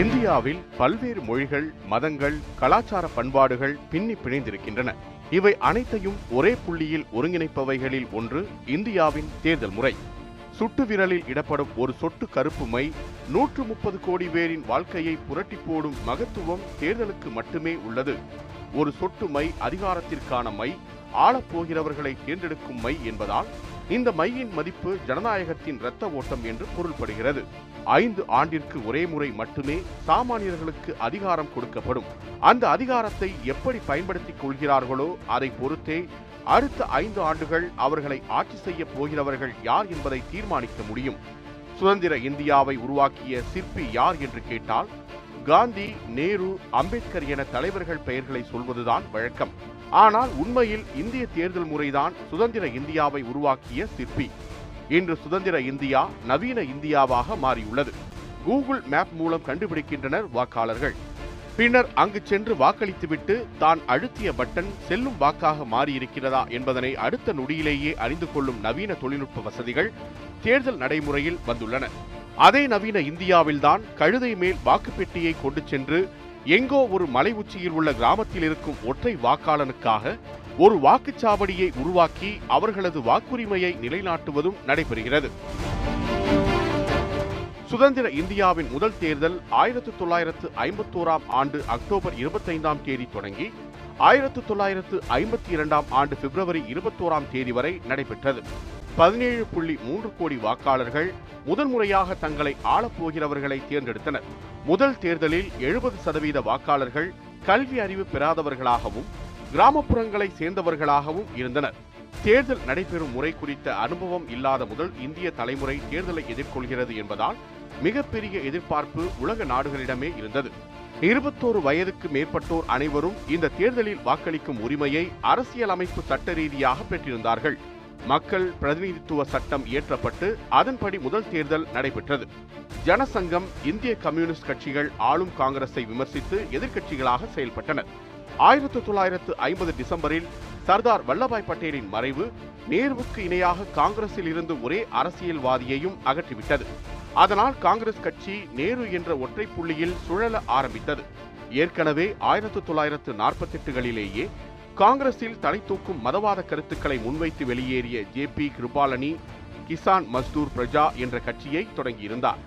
இந்தியாவில் பல்வேறு மொழிகள் மதங்கள் கலாச்சார பண்பாடுகள் பின்னி பிணைந்திருக்கின்றன. இவை அனைத்தையும் ஒரே புள்ளியில் ஒருங்கிணைப்பவைகளில் ஒன்று இந்தியாவின் தேர்தல் முறை. சுட்டு விரலில் இடப்படும் ஒரு சொட்டு கருப்பு மை நூற்று முப்பது கோடி பேரின் வாழ்க்கையை புரட்டி போடும் மகத்துவம் தேர்தலுக்கு மட்டுமே உள்ளது. ஒரு சொட்டு மை அதிகாரத்திற்கான மை ஆளப்போகிறவர்களை தேர்ந்தெடுக்கும் மை என்பதால் இந்த மையின் மதிப்பு ஜனநாயகத்தின் இரத்த ஓட்டம் என்று பொருள்படுகிறது. ஐந்து ஆண்டிற்கு ஒரே முறை மட்டுமே சாமானியர்களுக்கு அதிகாரம் கொடுக்கப்படும். அந்த அதிகாரத்தை எப்படி பயன்படுத்திக் கொள்கிறார்களோ அதை பொறுத்தே அடுத்த ஐந்து ஆண்டுகள் அவர்களை ஆட்சி செய்ய போகிறவர்கள் யார் என்பதை தீர்மானிக்க முடியும். சுதந்திர இந்தியாவை உருவாக்கிய சிற்பி யார் என்று கேட்டால் காந்தி நேரு அம்பேத்கர் என தலைவர்கள் பெயர்களை சொல்வதுதான் வழக்கம். ஆனால் உண்மையில் இந்திய தேர்தல் முறைதான் சுதந்திர இந்தியாவை உருவாக்கிய சிற்பி. இன்று சுதந்திர இந்தியா நவீன இந்தியாவாக மாறியுள்ளது. கூகுள் மேப் மூலம் கண்டுபிடிக்கின்றனர் வாக்காளர்கள். பின்னர் அங்கு சென்று வாக்களித்துவிட்டு தான் அழுத்திய பட்டன் செல்லும் வாக்காக மாறியிருக்கிறதா என்பதனை அடுத்த நொடியிலேயே அறிந்து கொள்ளும் நவீன தொழில்நுட்ப வசதிகள் தேர்தல் நடைமுறையில் வந்துள்ளன. அதே நவீன இந்தியாவில்தான் கழுதை மேல் வாக்குப்பெட்டியை கொண்டு சென்று எங்கோ ஒரு மலை உச்சியில் உள்ள கிராமத்தில் இருக்கும் ஒற்றை வாக்காளனுக்காக ஒரு வாக்குச்சாவடியை உருவாக்கி அவர்களது வாக்குரிமையை நிலைநாட்டுவதும் நடைபெறுகிறது. சுதந்திர இந்தியாவின் முதல் தேர்தல் ஆயிரத்து தொள்ளாயிரத்து ஐம்பத்தோராம் ஆண்டு அக்டோபர் இருபத்தைந்தாம் தேதி தொடங்கி ஆயிரத்து தொள்ளாயிரத்து ஐம்பத்தி இரண்டாம் ஆண்டு பிப்ரவரி இருபத்தோராம் தேதி வரை நடைபெற்றது. பதினேழு புள்ளி மூன்று கோடி வாக்காளர்கள் முதல் முறையாக தங்களை ஆளப்போகிறவர்களை தேர்ந்தெடுத்தனர். முதல் தேர்தலில் எழுபது சதவீத வாக்காளர்கள் கல்வி அறிவு பெறாதவர்களாகவும் கிராமப்புறங்களை சேர்ந்தவர்களாகவும் இருந்தனர். தேர்தல் நடைபெறும் முறை குறித்த அனுபவம் இல்லாத முதல் இந்திய தலைமுறை தேர்தலை எதிர்கொள்கிறது என்பதால் மிகப்பெரிய எதிர்பார்ப்பு உலக நாடுகளிடமே இருந்தது. இருபத்தோரு வயதுக்கு மேற்பட்டோர் அனைவரும் இந்த தேர்தலில் வாக்களிக்கும் உரிமையை அரசியலமைப்பு சட்ட ரீதியாக பெற்றிருந்தார்கள். மக்கள் பிரதிநிதித்துவ சட்டம் இயற்றப்பட்டு அதன்படி முதல் தேர்தல் நடைபெற்றது. ஜனசங்கம் இந்திய கம்யூனிஸ்ட் கட்சிகள் ஆளும் காங்கிரஸை விமர்சித்து எதிர்க்கட்சிகளாக செயல்பட்டனர். ஆயிரத்தி தொள்ளாயிரத்து ஐம்பது டிசம்பரில் சர்தார் வல்லபாய் பட்டேலின் மறைவு நேருவுக்கு இணையாக காங்கிரஸில் இருந்து ஒரே அரசியல்வாதியையும் அகற்றிவிட்டது. அதனால் காங்கிரஸ் கட்சி நேரு என்ற ஒற்றை புள்ளியில் சுழல ஆரம்பித்தது. ஏற்கனவே ஆயிரத்து தொள்ளாயிரத்து நாற்பத்தி எட்டுகளிலேயே காங்கிரஸில் தலை தூக்கும் மதவாத கருத்துக்களை முன்வைத்து வெளியேறிய ஜே பி கிருபாலனி கிசான் மஸ்தூர் பிரஜா என்ற கட்சியை தொடங்கியிருந்தார்.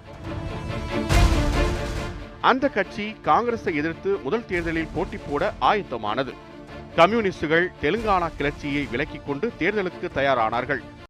அந்த கட்சி காங்கிரஸை எதிர்த்து முதல் தேர்தலில் போட்டி போட ஆயத்தமானது. கம்யூனிஸ்டுகள் தெலுங்கானா கிளர்ச்சியை விலக்கிக் கொண்டு தேர்தலுக்கு தயாரானார்கள்.